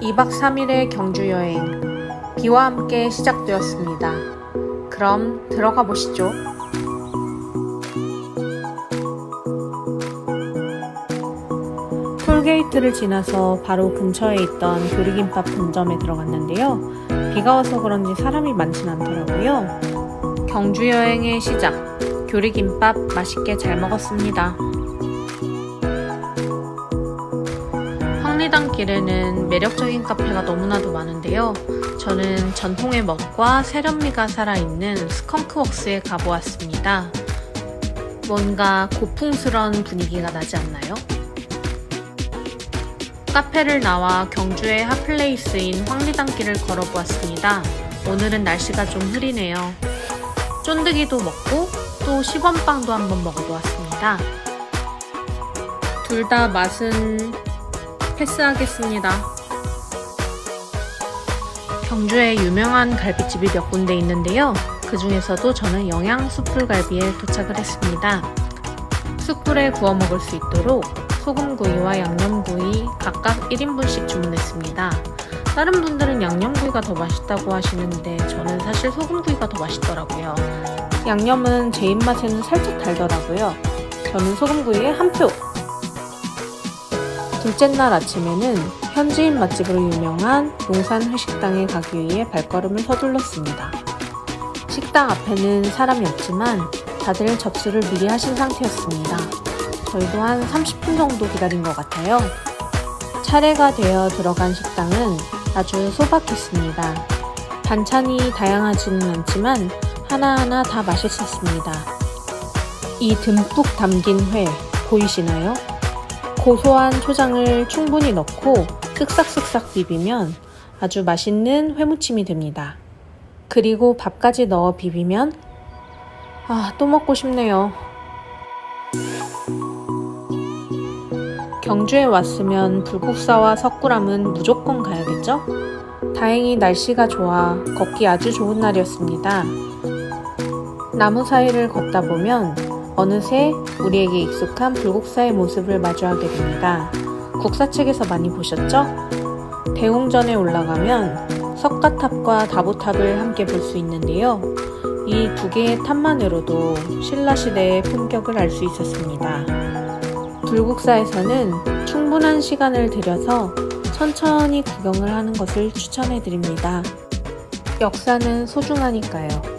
2박 3일의 경주 여행. 비와 함께 시작되었습니다. 그럼 들어가 보시죠. 톨게이트를 지나서 바로 근처에 있던 교리김밥 분점에 들어갔는데요. 비가 와서 그런지 사람이 많진 않더라고요. 경주 여행의 시작. 교리김밥 맛있게 잘 먹었습니다. 황리단 길에는 매력적인 카페가 너무나도 많은데요. 저는 전통의 멋과 세련미가 살아있는 스컹크웍스에 가보았습니다. 뭔가 고풍스러운 분위기가 나지 않나요? 카페를 나와 경주의 핫플레이스인 황리단길을 걸어보았습니다. 오늘은 날씨가 좀 흐리네요. 쫀득이도 먹고 또 시범빵도 한번 먹어보았습니다. 둘 다 맛은 패스하겠습니다. 경주에 유명한 갈비집이 몇 군데 있는데요. 그 중에서도 저는 영양 숯불갈비에 도착을 했습니다. 숯불에 구워 먹을 수 있도록 소금구이와 양념구이 각각 1인분씩 주문했습니다. 다른 분들은 양념구이가 더 맛있다고 하시는데 저는 사실 소금구이가 더 맛있더라고요. 양념은 제 입맛에는 살짝 달더라고요. 저는 소금구이에 한 표! 둘째 날 아침에는 현지인 맛집으로 유명한 용산 회식당에 가기 위해 발걸음을 서둘렀습니다. 식당 앞에는 사람이 없지만 다들 접수를 미리 하신 상태였습니다. 저희도 한 30분 정도 기다린 것 같아요. 차례가 되어 들어간 식당은 아주 소박했습니다. 반찬이 다양하지는 않지만 하나하나 다 맛있었습니다. 이 듬뿍 담긴 회 보이시나요? 고소한 초장을 충분히 넣고 쓱싹쓱싹 비비면 아주 맛있는 회무침이 됩니다. 그리고 밥까지 넣어 비비면 아, 또 먹고 싶네요. 경주에 왔으면 불국사와 석굴암은 무조건 가야겠죠? 다행히 날씨가 좋아 걷기 아주 좋은 날이었습니다. 나무 사이를 걷다 보면 어느새 우리에게 익숙한 불국사의 모습을 마주하게 됩니다. 국사 책에서 많이 보셨죠? 대웅전에 올라가면 석가탑과 다보탑을 함께 볼 수 있는데요. 이 두 개의 탑만으로도 신라시대의 품격을 알 수 있었습니다. 불국사에서는 충분한 시간을 들여서 천천히 구경을 하는 것을 추천해 드립니다. 역사는 소중하니까요.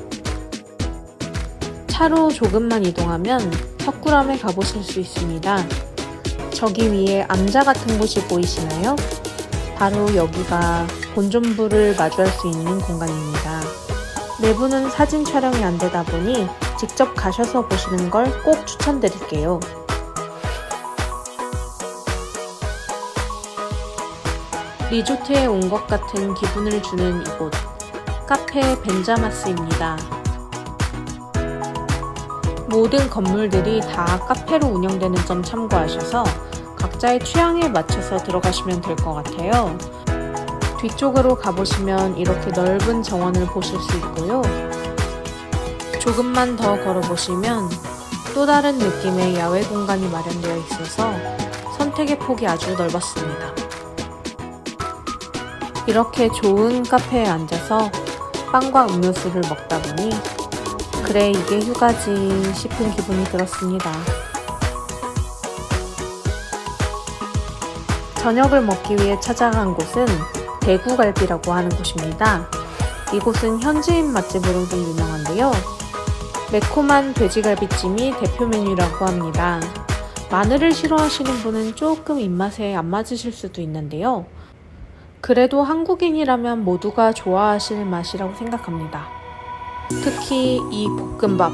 차로 조금만 이동하면 석굴암에 가보실 수 있습니다. 저기 위에 암자 같은 곳이 보이시나요? 바로 여기가 본존부를 마주할 수 있는 공간입니다. 내부는 사진 촬영이 안 되다 보니 직접 가셔서 보시는 걸 꼭 추천드릴게요. 리조트에 온 것 같은 기분을 주는 이곳 카페 벤자마스입니다. 모든 건물들이 다 카페로 운영되는 점 참고하셔서 각자의 취향에 맞춰서 들어가시면 될 것 같아요. 뒤쪽으로 가보시면 이렇게 넓은 정원을 보실 수 있고요. 조금만 더 걸어보시면 또 다른 느낌의 야외 공간이 마련되어 있어서 선택의 폭이 아주 넓었습니다. 이렇게 좋은 카페에 앉아서 빵과 음료수를 먹다 보니 그래 이게 휴가지 싶은 기분이 들었습니다. 저녁을 먹기 위해 찾아간 곳은 대구갈비라고 하는 곳입니다. 이곳은 현지인 맛집으로도 유명한데요. 매콤한 돼지갈비찜이 대표 메뉴라고 합니다. 마늘을 싫어하시는 분은 조금 입맛에 안 맞으실 수도 있는데요. 그래도 한국인이라면 모두가 좋아하실 맛이라고 생각합니다. 특히 이 볶음밥.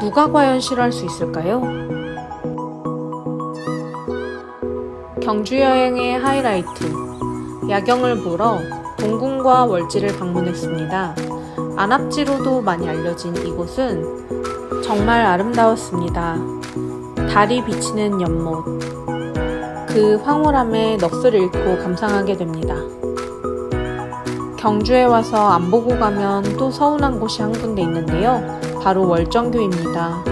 누가 과연 싫어할 수 있을까요? 경주 여행의 하이라이트. 야경을 보러 동궁과 월지를 방문했습니다. 안압지로도 많이 알려진 이곳은 정말 아름다웠습니다. 달이 비치는 연못. 그 황홀함에 넋을 잃고 감상하게 됩니다. 경주에 와서 안 보고 가면 또 서운한 곳이 한 군데 있는데요. 바로 월정교입니다.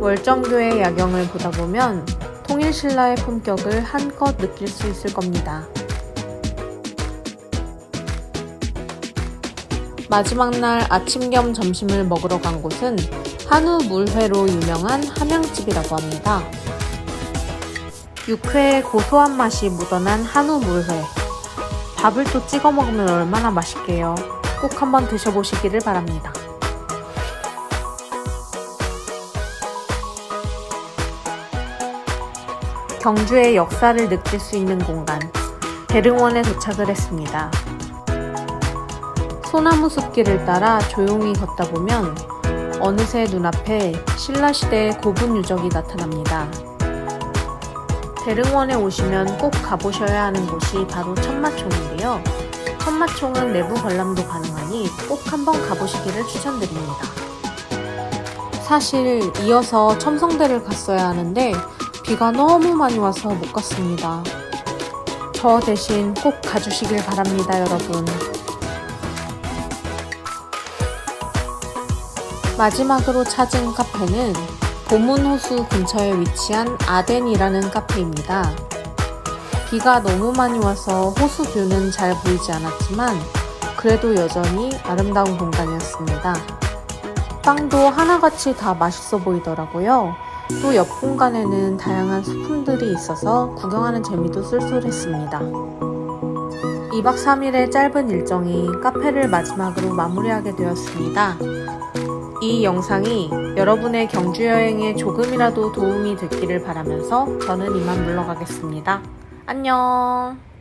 월정교의 야경을 보다 보면 통일 신라의 품격을 한껏 느낄 수 있을 겁니다. 마지막 날 아침 겸 점심을 먹으러 간 곳은 한우 물회로 유명한 함양집이라고 합니다. 육회의 고소한 맛이 묻어난 한우 물회. 밥을 또 찍어 먹으면 얼마나 맛있게요. 꼭 한번 드셔보시기를 바랍니다. 경주의 역사를 느낄 수 있는 공간, 대릉원에 도착을 했습니다. 소나무 숲길을 따라 조용히 걷다 보면 어느새 눈앞에 신라시대의 고분 유적이 나타납니다. 대릉원에 오시면 꼭 가보셔야 하는 곳이 바로 천마총인데요. 천마총은 내부 관람도 가능하니 꼭 한번 가보시기를 추천드립니다. 사실 이어서 첨성대를 갔어야 하는데 비가 너무 많이 와서 못 갔습니다. 저 대신 꼭 가주시길 바랍니다, 여러분. 마지막으로 찾은 카페는 보문호수 근처에 위치한 아덴이라는 카페입니다. 비가 너무 많이 와서 호수 뷰는 잘 보이지 않았지만 그래도 여전히 아름다운 공간이었습니다. 빵도 하나같이 다 맛있어 보이더라고요. 또 옆 공간에는 다양한 소품들이 있어서 구경하는 재미도 쏠쏠했습니다. 2박 3일의 짧은 일정이 카페를 마지막으로 마무리하게 되었습니다. 이 영상이 여러분의 경주 여행에 조금이라도 도움이 됐기를 바라면서 저는 이만 물러가겠습니다. 안녕!